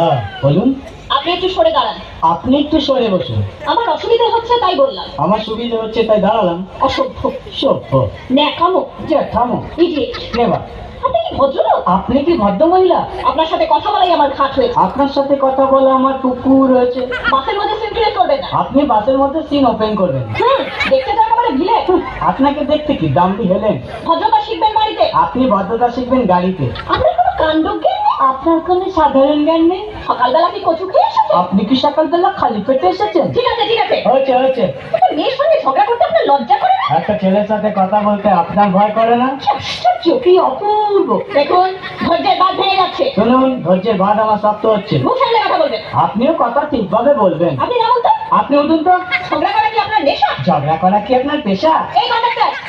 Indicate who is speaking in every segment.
Speaker 1: হ্যাঁ বলুন।
Speaker 2: আপনি একটু সরে দাঁড়ান।
Speaker 1: আপনি একটু সরে বসুন।
Speaker 2: আমার অসুবিধা হচ্ছে তাই বললাম।
Speaker 1: আমার সুবিধা হচ্ছে তাই দাঁড়ালাম।
Speaker 2: অসভ্য।
Speaker 1: সভ্য।
Speaker 2: ন্যাকামো
Speaker 1: যে থামো।
Speaker 2: ইডিয়েট।
Speaker 1: নেবা।
Speaker 2: আপনি কি ভদ্রলোক?
Speaker 1: আপনি কি ভদ্র মহিলা
Speaker 2: আপনার সাথে কথা বলাই আমার ঘাট হয়েছে।
Speaker 1: আপনার সাথে কথা বলা আমার কুকুর হয়েছে।
Speaker 2: বাসের মধ্যে সিনক্রিয়েট করবেন না।
Speaker 1: আপনি বাসের মধ্যে সিন ওপেন করবেন
Speaker 2: হুম দেখতে তো একেবারে ভিলে।
Speaker 1: আপনাকে দেখতে কি? দামটি হেলেন।
Speaker 2: ভদ্রতা শিখবেন বাড়িতে।
Speaker 1: আপনি ভদ্রতা শিখবেন গাড়িতে।
Speaker 2: আপনার কোনো কাণ্ডজ্ঞান নেই?
Speaker 1: আপনার কোনো সাধারণ জ্ঞান নেই?
Speaker 2: সকালবেলা কি কচু খেয়ে এসেছেন?
Speaker 1: আপনি কি সকালবেলা খালি পেটে এসেছেন?
Speaker 2: ঠিক আছে ঠিক আছে।
Speaker 1: হয়েছে হয়েছে।
Speaker 2: একটা মেয়ের সঙ্গে ঝগড়া করতে আপনার লজ্জা করে না?
Speaker 1: একটা ছেলের সাথে কথা বলতে আপনার ভয় করে না?
Speaker 2: কি আশ্চর্য কি অপূর্ব। দেখুন ধৈর্যের বাদ ভেঙে যাচ্ছে।
Speaker 1: শুনুন ধৈর্যের বাদ আমার শক্ত হচ্ছে।
Speaker 2: মুখ সামলে কথা বলবেন।
Speaker 1: আপনিও কথা ঠিকভাবে বলবেন।
Speaker 2: আপনি তো?
Speaker 1: আপনি উঠুন তো?
Speaker 2: ঝগড়া করা কি আপনার নেশা?
Speaker 1: ঝগড়া করা কি আপনার পেশা?
Speaker 2: এই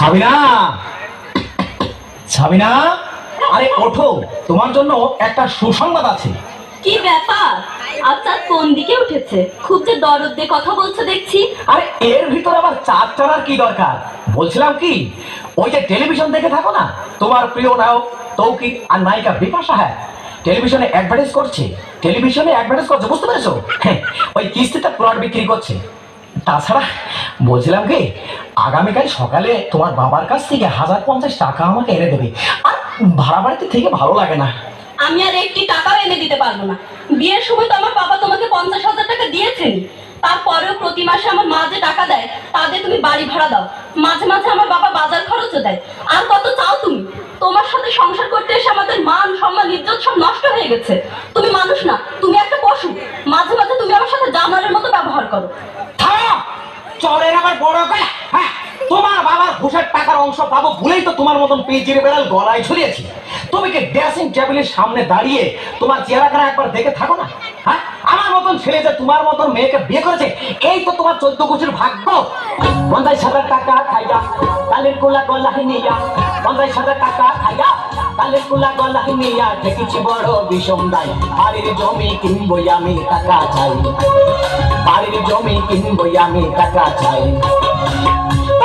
Speaker 3: সাবিনা সাবিনা আরে ওঠো। তোমার জন্য একটা সুসংবাদ আছে।
Speaker 4: কি ব্যাপার? আচ্ছা কোন দিকে উঠেছে? খুব যে দরদ দিয়ে কথা বলছো দেখছি।
Speaker 3: আরে এর ভিতর আবার চার চড়ার কি দরকার? বলছিলাম কি ওই যে টেলিভিশন দেখে থাকো না? তোমার প্রিয় নায়ক তৌকির আর নায়িকা বিপাশা হ্যাঁ? টেলিভিশনে অ্যাডভার্টাইজ করছে। টেলিভিশনে অ্যাডভার্টাইজ করছে বুঝতে পেরেছ? হ্যাঁ, ওই কিস্তিতে প্লট বিক্রি করছে। তাছাড়া বলছিলাম কি, আগামীকাল সকালে তোমার বাবার কাছ থেকে হাজার পঞ্চাশ টাকা আমাকে এনে দেবে। আর ভাড়া বাড়িতে থেকে ভালো লাগে না।
Speaker 4: আমি আর একটি টাকাও এনে দিতে পারব না। বিয়ের সময় তো আমার বাবা তোমাকে পঞ্চাশ হাজার টাকা দিয়েছেন। তারপরেও প্রতি মাসে আমার মা যে টাকা দেয়, তাতে তুমি বাড়ি ভাড়া দাও। মাঝে মাঝে আমার বাবা বাজার খরচও দেয়। আর কত চাও তুমি? তোমার সাথে সংসার করতে এসে আমাদের মান, সম্মান, ইজ্জত সব নষ্ট হয়ে গেছে। তুমি মানুষ না, তুমি একটা পশু মাঝে মাঝে তুমি আমার সাথে জানোয়ারের মতো ব্যবহার করো
Speaker 3: থামো চরের আবার বড় গলা হ্যাঁ তোমার বাবার ঘুষের টাকার অংশ পাবো বলেই তো তোমার মতন পেজির বেড়াল গলায় ঝুলিয়েছি। তুমি কি ড্রেসিং টেবিলের সামনে দাঁড়িয়ে তোমার চেহারাখানা একবার দেখে থাকো না? হ্যাঁ? আমার মতন ছেলে যে তোমার মতন মেয়েকে বিয়ে করেছে, এই তো তোমার চোদ্দ গোছের ভাগ্য। পঞ্চাশ হাজার টাকা খাইয়া কালের কোলা গলা নিয়া। পঞ্চাশ হাজার টাকা খাইয়া কালের কোলা গলা নিয়া। দেখেছি বড় বিষম দায় বাড়ির জমি কিনবই আমি টাকা চাই। বাড়ির জমি কিনবই আমি টাকা চাই।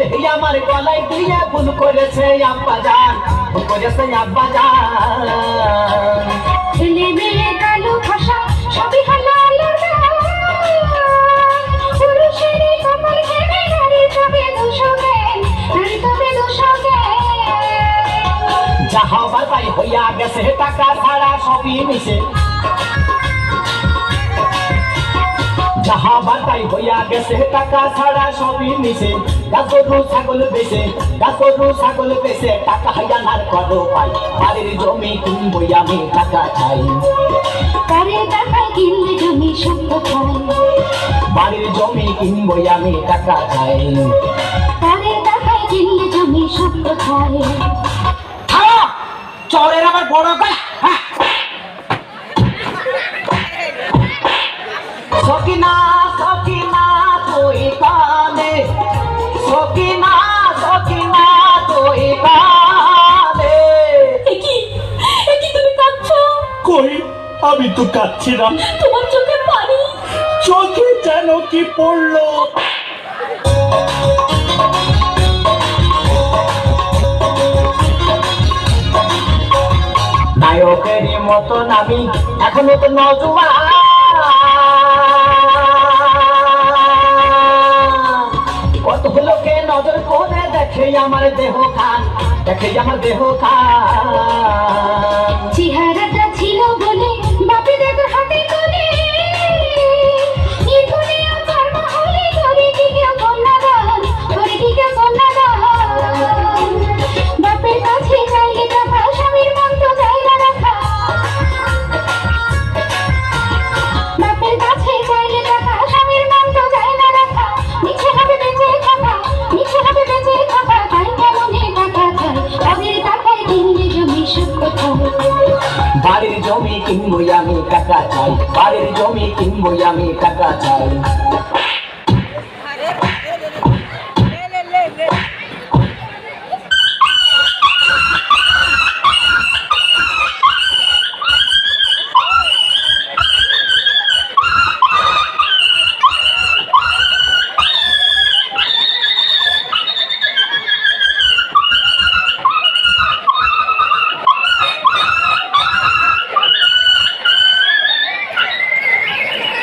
Speaker 3: দেখি আমার গলায় দিয়ে ভুল করেছে আব্বা ভুল করেছে আব্বা যান যাহা বাতাই হইয়া গেছে টাকা ছাড়া সবই মিশে গাছরু ছাগল বেছে গাছরু ছাগল বেছে টাকা হাইয়ানার করো পাই। বাড়ির জমি কিনবই আমি টাকা চাই।
Speaker 5: কারে টাকায় কিনলে জমি সুখ কোথায়
Speaker 3: বাড়ির জমি কিনবই আমি টাকা চাই।
Speaker 5: কারে টাকায় কিনলে জমি সুখ কোথায়
Speaker 3: থামো! চরের আবার বড় গলা
Speaker 6: আমি তো কাচ্ছিলাম
Speaker 4: তোমার চোখে পানি।
Speaker 6: চোখে যেন কি পড়ল?
Speaker 3: নায়কের মতন আমি এখনও তো নজুয়া কত লোকে নজর করে দেখে আমার দেহ খান দেখে আমার দেহ খান
Speaker 5: চেহারাটা ছিল বলে कॉपी देकर हटी तो
Speaker 3: বাড়ির জমি কিনবো আমি টাকা চাই বাড়ির জমি কিনবো আমি টাকা চাই।